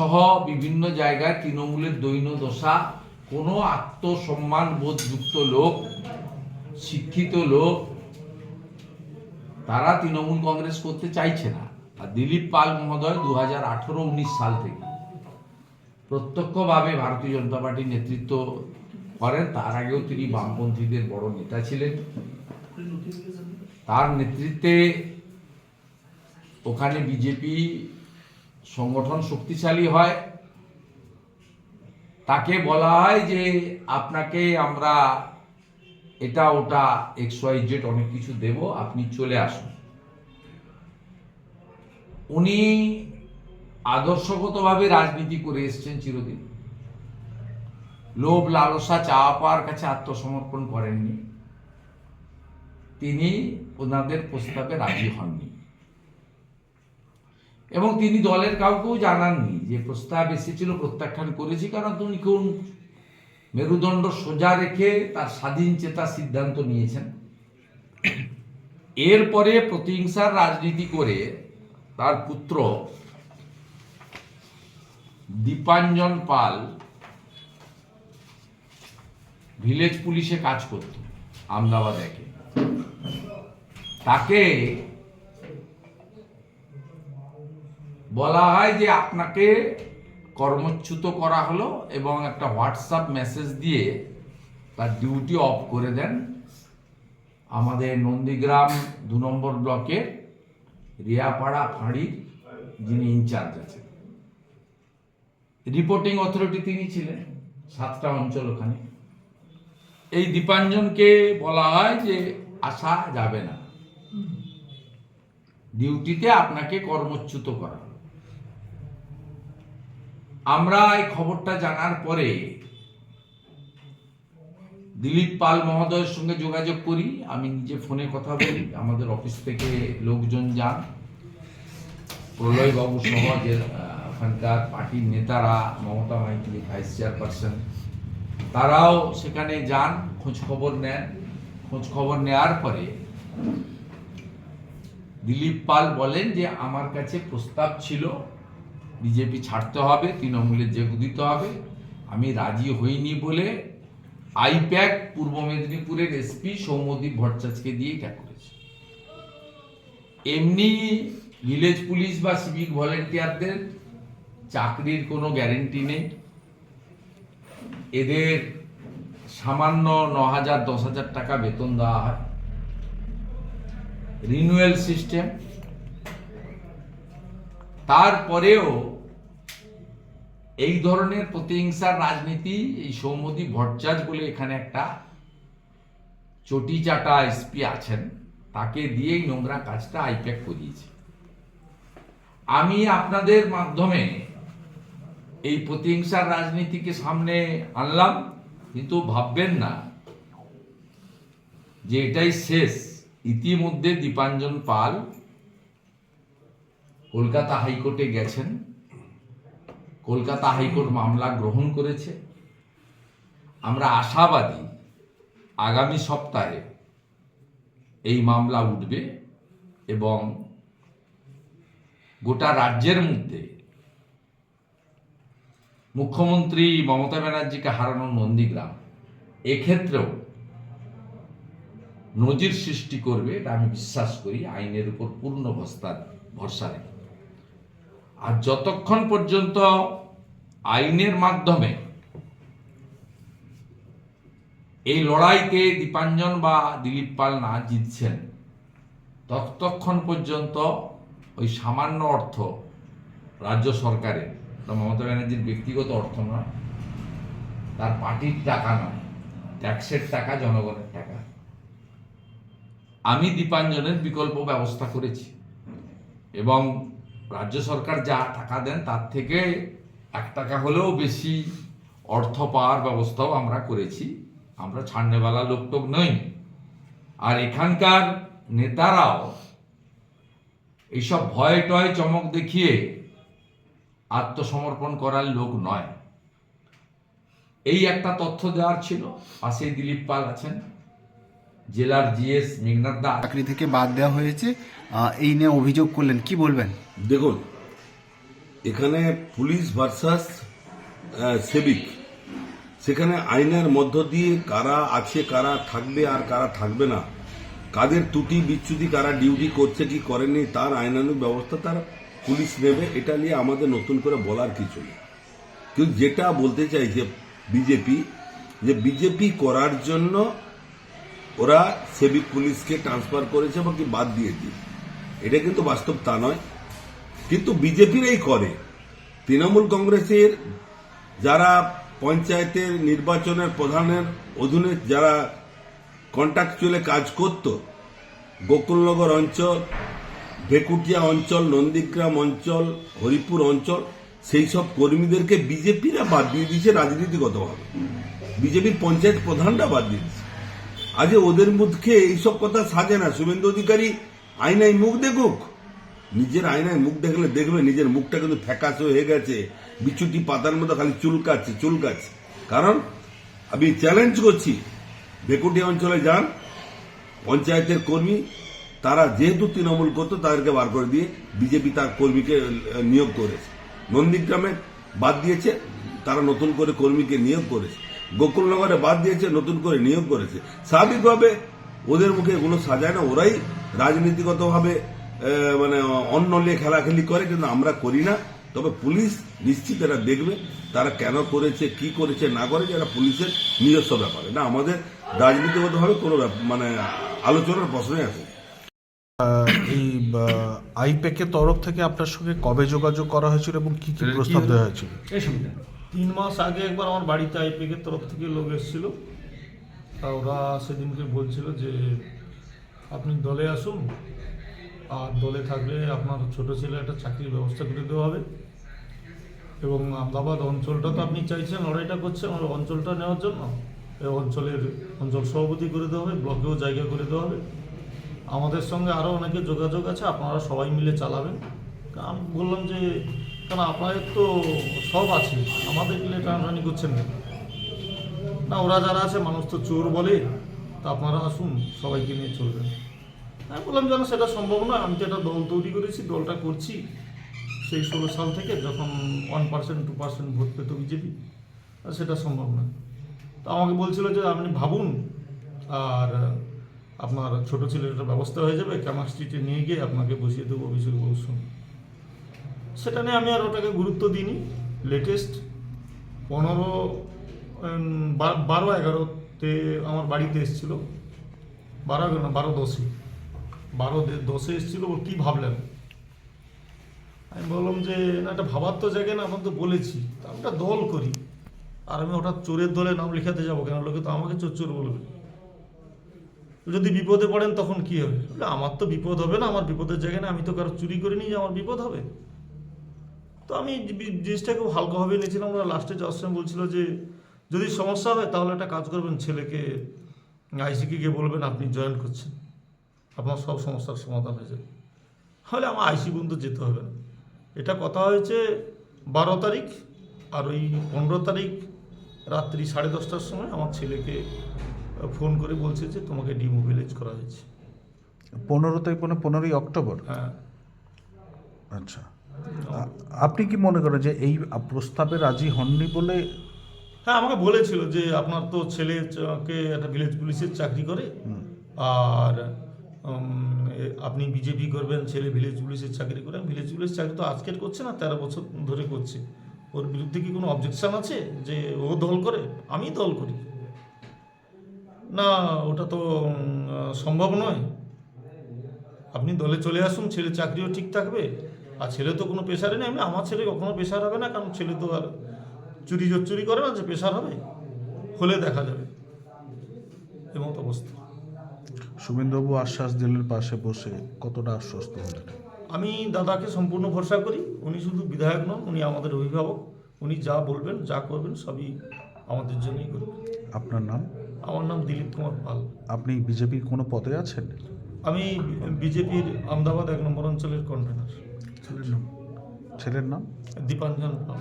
সহ বিভিন্ন জায়গায় তৃণমূলের দৈন্য দশা, কোনো আত্মসম্মান বোধযুক্ত লোক, শিক্ষিত লোক, তারা তৃণমূল কংগ্রেস করতে চাইছে না। আর দিলীপ পাল মহোদয় দু হাজার আঠেরো উনিশ সাল থেকে প্রত্যক্ষভাবে ভারতীয় জনতা পার্টির নেতৃত্ব করেন। তার আগেও তিনি বামপন্থীদের বড় নেতা ছিলেন। তার নেতৃত্বে ওখানে বিজেপি সংগঠন শক্তিশালী হয়, তাকে বলা হয় যে আপনাকে আমরা এটা, ওটা এক্স ওয়াই অনেক কিছু দেব, আপনি চলে আসুন। উনি আদর্শগতভাবে রাজনীতি করে এসেছেন চিরদিন। লোভ, লালসা, চাওয়া পাওয়ার কাছে আত্মসমর্পণ করেননি। তিনি ওনাদের প্রস্তাবে রাজি হননি। এবং তিনি দলের কাউকেও জানাননি যে প্রস্তাব এসেছিল, প্রত্যাখ্যান করেছি, কারণ তিনি কোন মেরুদণ্ড সোজা রেখে তার স্বাধীন চেতা সিদ্ধান্ত নিয়েছেন। এরপরে প্রতিহিংসার রাজনীতি করে তার পুত্র দীপাঞ্জন পাল ভিলেজ পুলিশে কাজ করত, আমদাবাদ একে। তাকে বলা হয় যে আপনাকে কর্মচ্যুত করা হলো এবং একটা হোয়াটসঅ্যাপ মেসেজ দিয়ে তার ডিউটি অফ করে দেন। আমাদের নন্দীগ্রাম দু নম্বর ব্লকের রিয়াপাড়া ফাঁড়ির যিনি ইনচার্জ আছেন। রিপোর্টিং অথরিটি তিনি ছিলেন, সাতটা অঞ্চল ওখানে। এই দীপাঞ্জনকে বলা হয় যে আসা যাবে না। ডিউটিতে আপনাকে কর্মচ্যুত করা। আমরা এই খবরটা জানার পরে দিলীপ পাল মহোদয়ের সঙ্গে যোগাযোগ করি, আমি নিজে ফোনে কথা বলি, আমাদের অফিস থেকে লোকজন যান। প্রলয় বাবু সহ যে ওখানকার পার্টির নেতারা, মমতা মাইতি ভাইস চেয়ারপারসন, তারাও সেখানে যান, খোঁজ খবর নেন। খোঁজ খবর নেওয়ার পরে দিলীপ পাল বলেন যে, আমার কাছে প্রস্তাব ছিল বিজেপি ছাড়তে হবে তৃণমূলে যোগ দিতে হবে। আমি রাজি হইনি বলে আইপ্যাক পূর্ব মেদিনীপুরের এসপি সৌম্যদীপ ভট্টাচার্যকে দিয়ে এটা করেছে। এমনি ভিলেজ পুলিশ বা সিভিক ভলেন্টিয়ারদের চাকরির কোনো গ্যারেন্টি নেই। এদের সামান্য ন হাজার দশ হাজার টাকা বেতন দেওয়া হয়। রিনুয়েল সিস্টেম তারপরেও এই ধরনের প্রতিহিংসার রাজনীতি, এই সৌমদী ভট্টাচার্য বলে এখানে একটা চটি চাটা এসপি আছেন, তাকে দিয়েই নোংরা কাজটা আইপ্যাক করিয়েছে। আমি আপনাদের মাধ্যমে এই প্রতিহিংসার রাজনীতিকে সামনে আনলাম, কিন্তু ভাববেন না যে এটাই শেষ। ইতিমধ্যে দীপাঞ্জন পাল কলকাতা হাইকোর্টে গেছেন। কলকাতা হাইকোর্ট মামলা গ্রহণ করেছে। আমরা আশাবাদী আগামী সপ্তাহে এই মামলা উঠবে এবং গোটা রাজ্যের মধ্যে মুখ্যমন্ত্রী মমতা ব্যানার্জিকে হারানো নন্দীগ্রাম এক্ষেত্রেও নজির সৃষ্টি করবে এটা আমি বিশ্বাস করি, আইনের উপর পূর্ণ ভরসা ভরসা রেখে। আর যতক্ষণ পর্যন্ত আইনের মাধ্যমে এই লড়াইতে দীপাঞ্জন বা দিলীপ পাল না জিতছেন, ততক্ষণ পর্যন্ত ওই সামান্য অর্থ রাজ্য সরকারের মমতা ব্যানার্জির ব্যক্তিগত অর্থ নয়, তার পার্টির টাকা নয়, ট্যাক্সের টাকা, জনগণের টাকা। আমি দীপাঞ্জনের বিকল্প ব্যবস্থা করেছি এবং রাজ্য সরকার যা টাকা দেন, তার থেকে এক টাকা হলেও বেশি অর্থ পাওয়ার ব্যবস্থাও আমরা করেছি। আমরা ছাড়নেওয়ালা লোকটোক নই। আর এখানকার নেতারাও এইসব ভয় টয় চমক দেখিয়ে আত্মসমর্পণ করার লোক নয়। এই একটা তথ্য দেওয়ার ছিল পাশে দিলীপ পাল আছেন। জেলার জিএস মেঘনাথ দা চাকরি থেকে বাদ দেওয়া হয়েছে। এই নিয়ে অভিযোগ করলেন। কি বলবেন? দেখুন এখানে পুলিশ ভার্সাস সেবিক। সেখানে আইনের মধ্য দিয়ে কারা আছে কারা থাকবে আর কারা থাকবে না কাদের ত্রুটি বিচ্যুতি কারা ডিউটি করছে কি করেনি তার আইনানুগ ব্যবস্থা তার পুলিশ নেবে। এটা নিয়ে আমাদের নতুন করে বলার কিছু নেই। কিন্তু যেটা বলতে চাই যে বিজেপি যে বিজেপি করার জন্য ওরা সেবিক পুলিশকে ট্রান্সফার করেছে বা কি বাদ দিয়ে দিয়েছে এটা কিন্তু বাস্তব তা নয়। কিন্তু বিজেপিরাই করে, তৃণমূল কংগ্রেসের যারা পঞ্চায়েতের নির্বাচনের প্রধানের অধীনে যারা কন্ট্রাকচুয়ালে কাজ করত, গোকুলনগর অঞ্চল, ভেকুটিয়া অঞ্চল, নন্দীগ্রাম অঞ্চল, হরিপুর অঞ্চল, সেই সব কর্মীদেরকে বিজেপিরা বাদ দিয়ে দিয়েছে রাজনীতিগতভাবে। বিজেপির পঞ্চায়েত প্রধানরা বাদ দিয়ে দিয়েছে। আজ ওদের মুখে এইসব কথা সাজে না। শুভেন্দু অধিকারী আয়নায় মুখ দেখুক। নিজের আয়নায় মুখ দেখলে দেখবে, নিজের মুখটা কিন্তু ফ্যাকাশে হয়ে গেছে। বিচুটি পাতার মতো খালি চুলকাচ্ছে চুলকাচ্ছে। কারণ আমি চ্যালেঞ্জ করছি, বেকুটি অঞ্চলে যান, পঞ্চায়েতের কর্মী, তারা যেহেতু তৃণমূল করতো, তাদেরকে বার করে দিয়ে বিজেপি তার কর্মীকে নিয়োগ করেছে। নন্দীগ্রামে বাদ দিয়েছে, তারা নতুন করে কর্মীকে নিয়োগ করেছে। গোকুলনগরে বাদ দিয়েছে নতুন করে নিয়োগ করেছে। স্বাভাবিকভাবে ওদের মুখে এগুলো সাজায় না ওরাই রাজনীতিগতভাবে আহ, মানে অন্য নিয়ে খেলাখেলি করে কিন্তু আমরা করি না। তবে পুলিশ নিশ্চিত এরা দেখবে তারা কেন করেছে কি করেছে না করেছে এটা পুলিশের নিজস্ব ব্যাপার। না আমাদের রাজনীতিগতভাবে কোনো মানে আলোচনার প্রশ্নই আছে। এই আইপ্যাকের তরফ থেকে আপনার সঙ্গে কবে যোগাযোগ করা হয়েছিল এবং কি কি প্রস্তাব দেওয়া হয়েছিল? তিন মাস আগে একবার আমার বাড়িতে আইপিকের তরফ থেকে লোক এসেছিল। তা ওরা সেদিনকে বলছিল যে, আপনি দলে আসুন, আর দলে থাকলে আপনার ছোট ছেলে একটা চাকরির ব্যবস্থা করে দেওয়া হবে। এবং আমদাবাদ অঞ্চলটা তো আপনি চাইছেন, লড়াইটা করছেন আমার অঞ্চলটা নেওয়ার জন্য। এই অঞ্চলের অঞ্চল সভাপতি করে দেওয়া হবে, ব্লকেও জায়গা করে দেওয়া হবে। আমাদের সঙ্গে আরও অনেকে যোগাযোগ আছে, আপনারা সবাই মিলে চালাবেন। আমি বললাম যে কেন আপনাদের তো সব আছে। আমাদের মিলে টানাটানি করছেন কেন না, ওরা যারা আছে, মানুষ তো চোর বলে, তা আপনারা আসুন, সবাইকে নিয়ে চলবেন। আমি বললাম যেন সেটা সম্ভব নয়। আমি তো একটা দল তৈরি করেছি, দলটা করছি। সেই ষোলো সাল থেকে যখন one percent two percent vote পেত বিজেপি সেটা সম্ভব নয়। তো আমাকে বলছিল যে, আপনি ভাবুন, আর আপনার ছোট ছেলের একটা ব্যবস্থা হয়ে যাবে ক্যামার স্ট্রিটে নিয়ে গিয়ে আপনাকে বসিয়ে দেবো অভিষেক বাবুর সঙ্গে। সেটা নিয়ে আমি আর ওটাকে গুরুত্ব দিইনি। লেটেস্ট পনেরো বারো, এগারোতে আমার বাড়িতে এসেছিল। বারো, এগারো না, বারো দশে বারো দশে এসেছিল ও কী ভাবলেন? আমি বললাম যে, না একটা ভাবার তো জায়গায় না আমার তো বলেছি। তা আমি দল করি। আর আমি ওটা চোরের দলে নাম লেখাতে যাব কেন? লোকে তো আমাকে চোর চোর বলবে। যদি বিপদে পড়েন তখন কি হবে? আমার তো বিপদ হবে না, আমার বিপদের জায়গায় না, আমি তো কারও চুরি করিনি যে আমার বিপদ হবে। তো আমি জিনিসটা খুব হালকাভাবে নিয়েছিলাম ওরা লাস্টে যাওয়ার সময় বলছিল যে যদি সমস্যা হয় তাহলে একটা কাজ করবেন ছেলেকে আইসিকে গিয়ে বলবেন আপনি জয়েন করছেন। আপনার সব সমস্যার সমাধান হয়ে যাবে। তাহলে আমার আইসি বন্ধু যেতে হবে না। এটা কথা হয়েছে বারো তারিখ আর ওই পনেরো তারিখ রাত্রি সাড়ে দশটার সময় আমার ছেলেকে ফোন করে বলছে যে তোমাকে ডিমোবিলাইজ করা হয়েছে। পনেরো তারিখ মানে পনেরোই অক্টোবর? হ্যাঁ। আচ্ছা। আপনি কি মনে করেন যে এই প্রস্তাবে রাজি হননি বলে হ্যাঁ আমাকে বলেছিল যে আপনার তো ছেলেকে একটা ভিলেজ পুলিশের চাকরি করে। আর আপনি বিজেপি করবেন ছেলে ভিলেজ পুলিশের চাকরি করে। ভিলেজ পুলিশ চাকরি তো আজকের করছে না তেরো বছর ধরে করছে। ওর বিরুদ্ধে কি কোনো অবজেকশন আছে যে ও দল করে? আমি দল করি। না ওটা তো সম্ভব নয়। আপনি দলে চলে আসুন ছেলে চাকরিও ঠিক থাকবে। আর ছেলে তো কোনো পেশারে নেই। এমনি আমার ছেলে কখনো পেশার হবে না কারণ ছেলে তো আর চুরি চুরি করে না যে পেশার হবে হলে দেখা যাবে। এমত অবস্থা। শুভেন্দুবাবু আশ্বাস দিলেন পাশে বসে কতটা আশ্বস্ত হলেন? আমি দাদাকে সম্পূর্ণ ভরসা করি উনি শুধু বিধায়ক নন উনি আমাদের অভিভাবক উনি যা বলবেন যা করবেন সবই আমাদের জন্যই করবেন। আপনার নাম? আমার নাম দিলীপ কুমার পাল। আপনি বিজেপির কোনো পদে আছেন? আমি বিজেপির আমদাবাদ এক নম্বর অঞ্চলের কনভেনার ছেলের নাম? ছেলের নাম? দীপাঞ্জন পাল